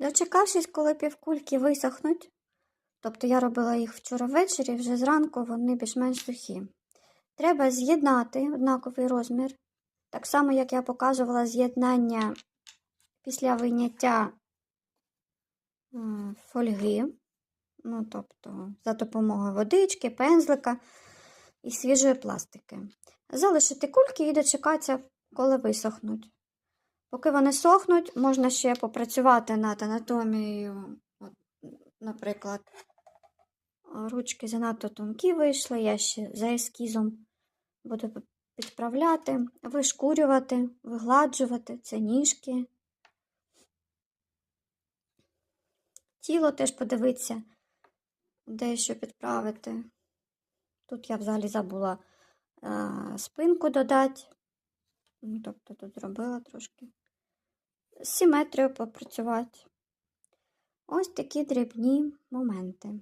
Дочекавшись, коли півкульки висохнуть, тобто я робила їх вчора ввечері, вже зранку вони більш-менш сухі. Треба з'єднати однаковий розмір. Так само, як я показувала з'єднання після виняття фольги, ну, тобто за допомогою водички, пензлика і свіжої пластики. Залишити кульки і дочекатися, коли висохнуть. Поки вони сохнуть, можна ще попрацювати над анатомією. От, наприклад, ручки занадто тонкі вийшли, я ще за ескізом буду підправляти, вишкурювати, вигладжувати це ніжки. Тіло теж подивитися, де що підправити. Тут я взагалі забула е, спинку додати. Ну, тобто тут зробила трошки. З попрацювати. Ось такі дрібні моменти.